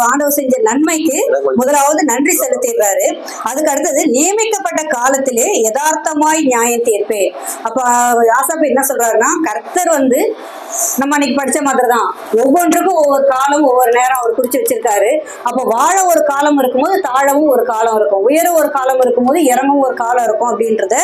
ஆண்டவர் செஞ்ச நன்மைக்கு முதலாவது நன்றி செலுத்திடுறாரு அதுக்கு அடுத்தது நியமிக்கப்பட்ட காலத்திலே யதார்த்தமாய் நியாயம் தீர்ப்பேன் அப்ப ஆசாப்பி என்ன சொல்றாருன்னா கர்த்தர் வந்து நம்ம அன்னைக்கு படிச்ச மாதிரி தான் ஒவ்வொன்றுக்கும் ஒவ்வொரு காலம் ஒவ்வொரு நேரம் அவர் குறிச்சு வச்சிருக்காரு. அப்ப வாழ ஒரு காலம் இருக்கும்போது தாழவும் ஒரு காலம் இருக்கும். உயர ஒரு காலம் இருக்கும்போது இறங்கவும் ஒரு காலம் இருக்கும் அப்படின்றத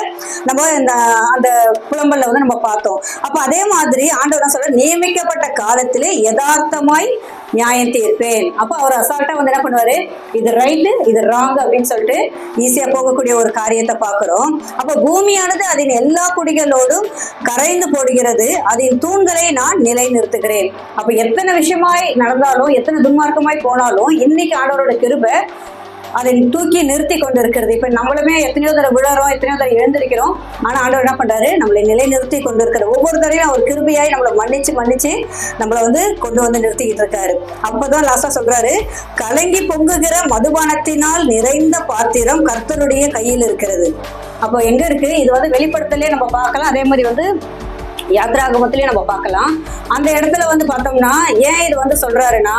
நம்ம இந்த அந்த புலம்பல்ல வந்து நம்ம பார்த்தோம். அப்ப அதே மாதிரி ஆண்டவர் சொல்ற நியமிக்கப்பட்ட காலத்திலே யதார்த்தமாய் நியாயம் தீர்ப்பேன். அப்போ அவர் அசால்ட்டா வந்து என்ன பண்ணுவாரு? இது ரைட்டு இது ராங் அப்படின்னு சொல்லிட்டு ஈஸியா போகக்கூடிய ஒரு காரியத்தை பார்க்கிறோம். அப்ப பூமியானது அதன் எல்லா குடிகளோடும் கரைந்து போடுகிறது. அதன் தூண்களை நான் நிலைநிறுத்துகிறேன். அப்ப எத்தனை விஷயமாய் நடந்தாலும் எத்தனை துன்மார்க்கமாய் போனாலும் இன்னைக்கு ஆண்டவரோட கிருபை அதை தூக்கி நிறுத்தி கொண்டு இருக்கிறது இப்ப நம்மளுமே எத்தனையோ தடவை விழறோம் எத்தனையோ தடவை எழுந்திருக்கிறோம். ஆனா ஆண்டவர் என்ன பண்றாரு? நம்மளை நிலை நிறுத்தி கொண்டு இருக்கிறது ஒவ்வொரு தடவையும் அவர் கிருபியாய் நம்மளை மன்னிச்சு மன்னிச்சு நம்மளை வந்து கொண்டு வந்து நிறுத்திக்கிட்டு இருக்காரு. அப்பதான் லாஸ்டா சொல்றாரு கலங்கி பொங்குகிற மதுபானத்தினால் நிறைந்த பாத்திரம் கர்த்தருடைய கையில் இருக்கிறது. அப்போ எங்க இருக்கு? இது வந்து வெளிப்படுத்தலே நம்ம பார்க்கலாம். அதே மாதிரி வந்து யாத்ராகமத்திலேயே நம்ம பார்க்கலாம். அந்த இடத்துல வந்து பார்த்தோம்னா ஏன் இது வந்து சொல்றாருன்னா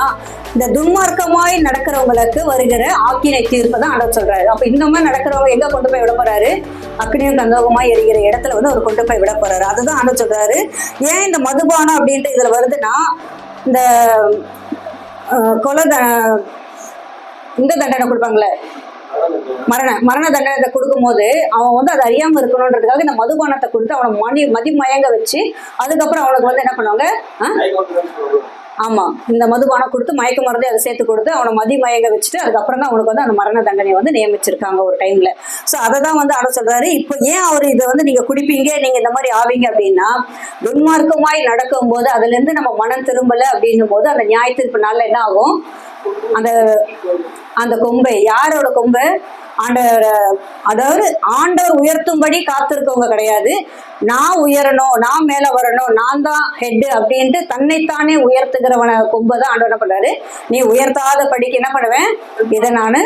இந்த துன்மார்க்கமாய் நடக்கிறவங்களுக்கு வருகிற ஆக்கினை தீர்ப்பை தான் ஆண்டவர் சொல்றாரு. அப்ப இந்த மாதிரி நடக்கிறவங்க எங்க கொண்டு போய் விட போறாரு அக்னியும் கந்தோகமாய் எரிகிற இடத்துல வந்து அவர் கொண்டு போய் விட போறாரு அதுதான் ஆண்டவர் சொல்றாரு. ஏன் இந்த மதுபானம் அப்படின்ட்டு இதுல வருதுன்னா இந்த கொலை த- இந்த தண்டனை கொடுப்பாங்களே? மரண மரண தண்டனை கொடுக்கும்போது அவன் வந்து அதை அறியாம இருக்கணுன்றதுக்காக இந்த மதுபானத்தை கொடுத்து அவனை மணி மதிமயங்க வச்சு அதுக்கப்புறம் அவனுக்கு வந்து என்ன பண்ணுவாங்க? ஆ? ஆமா. இந்த மதுபானம் கொடுத்து மயக்க மருந்து அதை சேர்த்து கொடுத்து அவனை மதிமயங்க வச்சுட்டு அதுக்கப்புறம் தான் அவனுக்கு வந்து அந்த மரண தண்டனையை வந்து நியமிச்சிருக்காங்க ஒரு டைம்ல ஸோ அதை தான் வந்து ஆட சொல்றாரு. இப்போ ஏன் அவர் இதை வந்து நீங்க குடிப்பீங்க? நீங்க இந்த மாதிரி ஆவீங்க அப்படின்னா துன்மார்க்கமாய் நடக்கும்போது அதுல இருந்து நம்ம மனம் திரும்பல அப்படின்னும் போது அந்த நியாய தீர்ப்பு நாள்ல என்ன ஆகும்? அந்த அந்த கொம்பை யாரோட கொம்பை? ஆண்டவர் அதாவது ஆண்டவர் உயர்த்தும்படி காத்திருக்கவங்க கிடையாது. நான் உயரணும் நான் மேல வரணும் நான் தான் ஹெட் அப்படின்ட்டு தன்னைத்தானே உயர்த்துகிறவன கொம்பை தான் ஆண்டவர் என்ன பண்றாரு நீ உயர்த்தாத படிக்கு என்ன பண்ணுவேன்? இதை நானு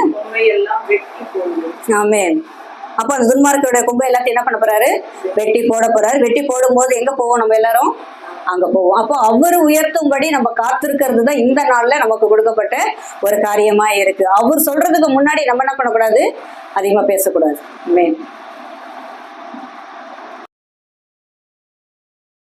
ஆமே அப்போ அந்த துன்மார்க்கோட கொம்பை எல்லாத்தையும் என்ன பண்ண போறாரு? வெட்டி போட போறாரு. வெட்டி போடும்போது எங்க போவோம் நம்ம எல்லாரும்? அங்க போவோம். அப்போ அவர் உயர்த்தும்படி நம்ம காத்திருக்கிறது தான் இந்த நாள்ல நமக்கு கொடுக்கப்பட்ட ஒரு காரியமா இருக்கு. அவர் சொல்றதுக்கு முன்னாடி நம்ம என்ன பண்ணக்கூடாது? அதிகமா பேசக்கூடாது. மேம்